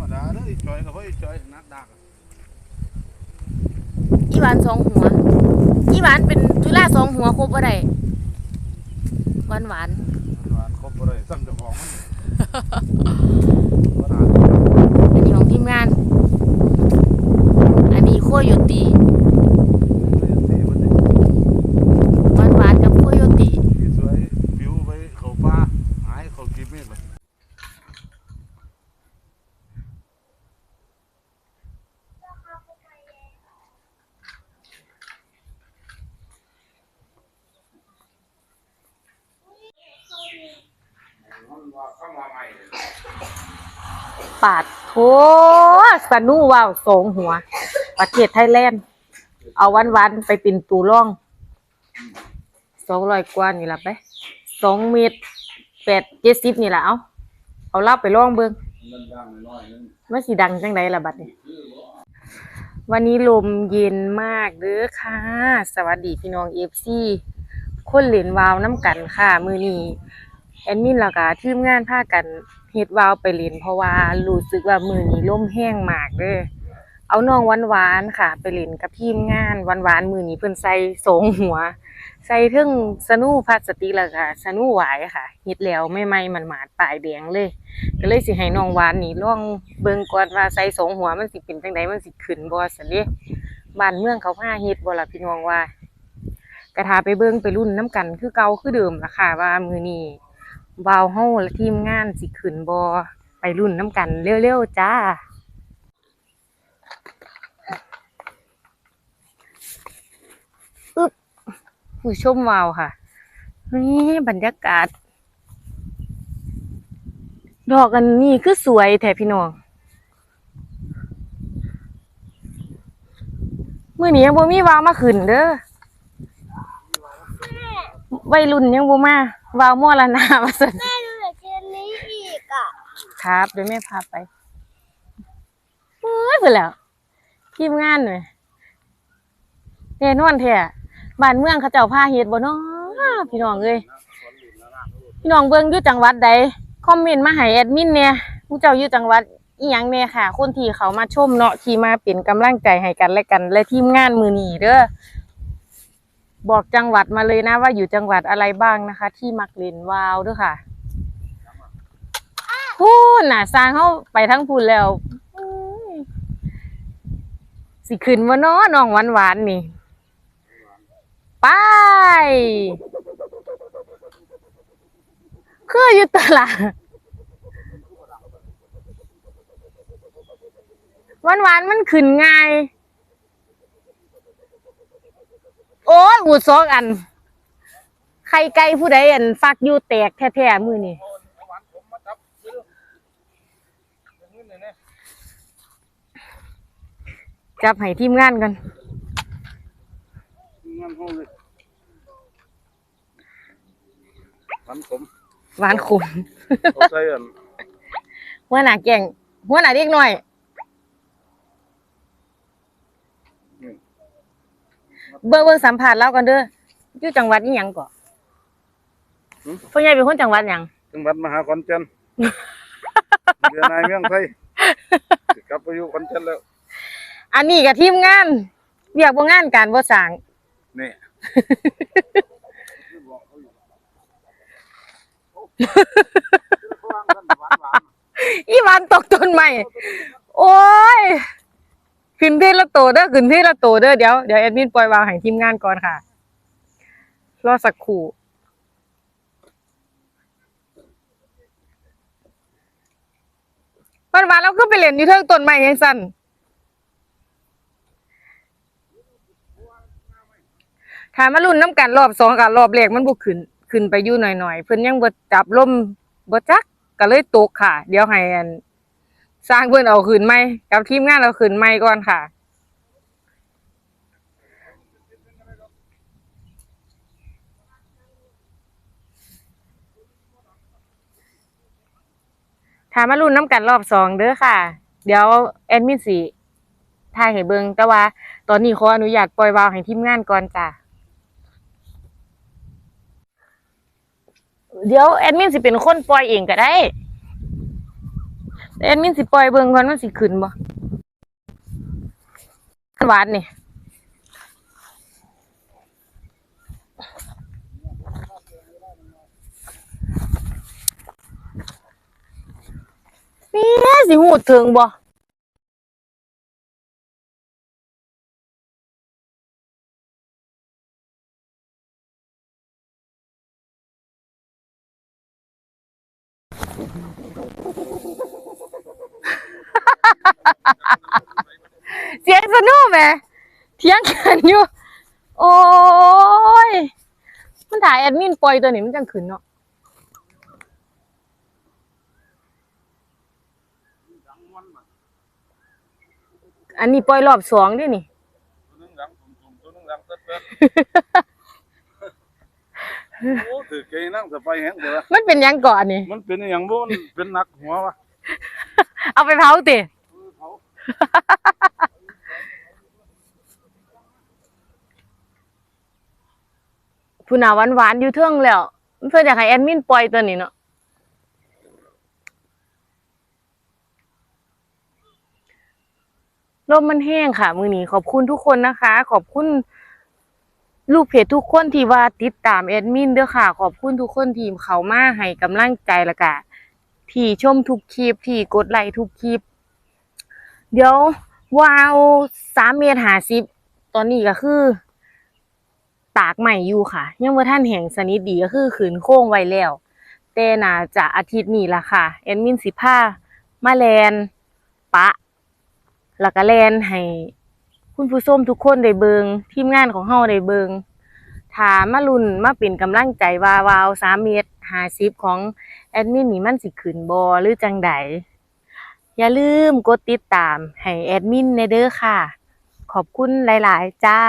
รมดาเด้ออีจอยกับพ่ออีจอยนักดักอีหวานสองหัว อีหวานเป็นจุฬาสองหัวครบอะไรหวานหวานหวานครบบ่ได้ซ้ำเจ้าของมันบ่ได้ๆอันนี้ของทีมงาน อันนี้โคโยตีเลยสิบ่ได้หวานหวานๆกับโคโยตี ที่สวยผิวไปาดเลยมันว่าเข้ามาใหม่เลยปาดโถสนูว่าวสองหัว ประเทศไทยแลนด์ เอาวานวานไปป็นตูร่อง สองร้อยกว่านี่ละไปสองเมตรแปดเจ็ดสิบนี่ละเอาเอาเล่าไปล่องเบิงมันดังน้อยๆนึงมันสีดังจังไดล่ะบัดนี้วันนี้ลมเย็นมากเด้อค่ะ สวัสดีพี่น้องเอฟซีคนเหรียญวาวน้ำกันค่ะ มือนี้ แอดมินแล้วก็ทีมงานพากันเฮ็ดวาวไปเล่นเพราะว่ารู้สึกว่ามือนี้ลมแห้งมากเด้อเอาน้องหวานๆค่ะ ไปเล่นกับทีมงานหวานๆมือนี้เพิ่นใส่สองหัว ใส่เทึ่งสนูพลาสติกแล้วก็สนูหวายค่ะเฮ็ดแล้วไม่ไหม้มันหมาดปลายแดงเลย ก็เลยสิให้น้องหวานนี่ลองเบิ่งก่อนว่าใส่สองหัวมันสิเป็นจังไดมันสิขึ้นบ่ซั่นเด้บ้านเมืองเขาพาเฮ็ดบ่ล่ะพี่น้องว่ากระทาไปเบิ่งไปรุ่นน้ำกันคือเก่าคือเดิมล่ะค่ะว่ามื้อนี้ วาวเฮาและทีมงานสิขึ้นบ่ไปรุ่นน้ำกันเร็วๆจ้า อึ๊บผู้ชมวาวค่ะ นี่บรรยากาศ ดอกอันนี้คือสวยแท้พี่น้องเมื้อนี้ยังบ่มีวาวมาขึ้นเด้อ วัยรุ่นยังบ่มาวาวมอละนาว่าซั่นแม่ดูเหลือเกมนี้อีกอะครับเดี๋ยวแม่พาไปเอ้ยเพิ่นแล้วทีมงานหน่อยแน่นอนแท้บ้านเมืองเขาเจ้าพาเฮ็ดบ่เนาะพี่น้องเอ้ยพี่น้องเบิ่งอยู่จังหวัดใดคอมเมนต์มาให้แอดมินเนี่ยผู้เจ้าอยู่จังหวัดอีหยังเนี่ยค่ะ คนที่เขามาชมเนาะที่มาเป็นกำลังใจให้กันและกัน และทีมงานมือนีเด้อ บอกจังหวัดมาเลยนะว่าอยู่จังหวัดอะไรบ้างนะคะ ที่มักเล่นวาวด้วยค่ะพูนน่ะสร้างเขาไปทั้งพูนแล้วสิขึ้นว่าน้อน้องหวานหวานๆนี่ ไป คืออยู่ตลาดหวานหวานๆมันขึ้นง่าย โอ้ยหูสองอันไข่ไก่ผู้ใดอันฟักอยู่แตกแท้ๆมือนี่หวานผมมาจับซื้ออย่างนี้เนี่ยจับให้ทีมงานกันงานห้องเลยหวานผมหวานขมเขาใส่อันหัวหน้าแก่งหัวหน้าเด็กน้อย เบิ่งเบิ่งสัมผัสแล้วกันเด้ออยู่จังหวัดนี้ยังก่อพ่อใหญ่เป็นคนจังหวัดหยังจังหวัดมหาขอนแก่นเรือนายเมืองไทยสิกลับไปอยู่ขอนแก่นแล้ว อันนี้กับทีมงานเรียกว่างานการบ่สร้างนี่ อีหวานตกต้นใหม่โอ้ย ขึ้นที่ละโตเด้อขึ้นที่ละโตเด้อเดี๋ยวเดี๋ยวแอดมินปล่อยวางให้ทีมงานก่อนค่ะ รอสักครู่วันวานเราขึ้นไปเล่นอยู่เทิงต้นไม้ยังสั่นถามมารุ่นน้ำกันรอบสองกับรอบแรกมันบ่ขึ้น ขึ้นไปอยู่หน่อยๆ เพิ่นยังบ่จับล่มบ่จักก็เลยตกค่ะ เดี๋ยวให้อัน สร้างเพิ่อนเอาขึ้นใหม่กับทีมงานเอาขึ้นใหม่ก่อนค่ะ ถามมารุ่นน้ำกันรอบสองเด้อค่ะ เดี๋ยวแอดมินสีถ่ายให้เบิงแต่ว่า ตอนนี้ขออนุญาตปล่อยวาวให้ทีมงานก่อนจ้ะ เดี๋ยวแอดมินสิเป็นคนปล่อยเองก็ได้ แอดมินสิปล่อยเบิ่งก่อนมันสิขึ้นบ่หวานนี่นี่สิหูดถึงบ่ เสียงสนุกแหมเถียงกันอยู่ โอ้ย มันถ่ายแอดมินปล่อยตัวนี้มันจังขึ้นเนาะอันนี้ปล่อยรอบสองเด้วยนี่ตัวนึงหลังตุ่มๆตัวนึงหลังเต๊ดๆโอ้ถือเกยนั่งสบายแฮงเด้อมันเป็นหยังก่อนนี่ มันเป็นอหย่างบ่มันเป็นหนักหัววะ เอาไปเผาติเออเขา ผู้หนาหวานหวานอยู่เทิงแล้ว เพื่ออยากให้แอดมินปล่อยตัวนี้เนาะลมมันแห้งค่ะ มือนี้ขอบคุณทุกคนนะคะ ขอบคุณลูกเพจทุกคนที่ว่าติดตามแอดมินเด้อค่ะ ขอบคุณทุกคนที่เขามาให้กำลังใจละกะที่ชมทุกคลิปที่กดไลค์ทุกคลิป เดี๋ยววาวสามเมตรหาสิบตอนนี้ก็คือ ตากใหม่อยู่ค่ะ ยังบ่ท่านแห่งสนิทดีก็คือขืนโค้งไว้แล้ว แต่น่าจะอาทิตย์นี้ละค่ะแอดมินสิพามาแลนปะ แล้วก็แลนให้คุณผู้ชมทุกคนได้เบิงทีมงานของเฮาได้เบิงถามมาลุนมาเป็นกำลังใจว่าวาว3เมตร50ของแอดมินนี่มันสิขึ้นบ่หรือจังใด อย่าลืมกดติดตามให้แอดมินในเด้อค่ะ ขอบคุณหลาย ๆ จ้า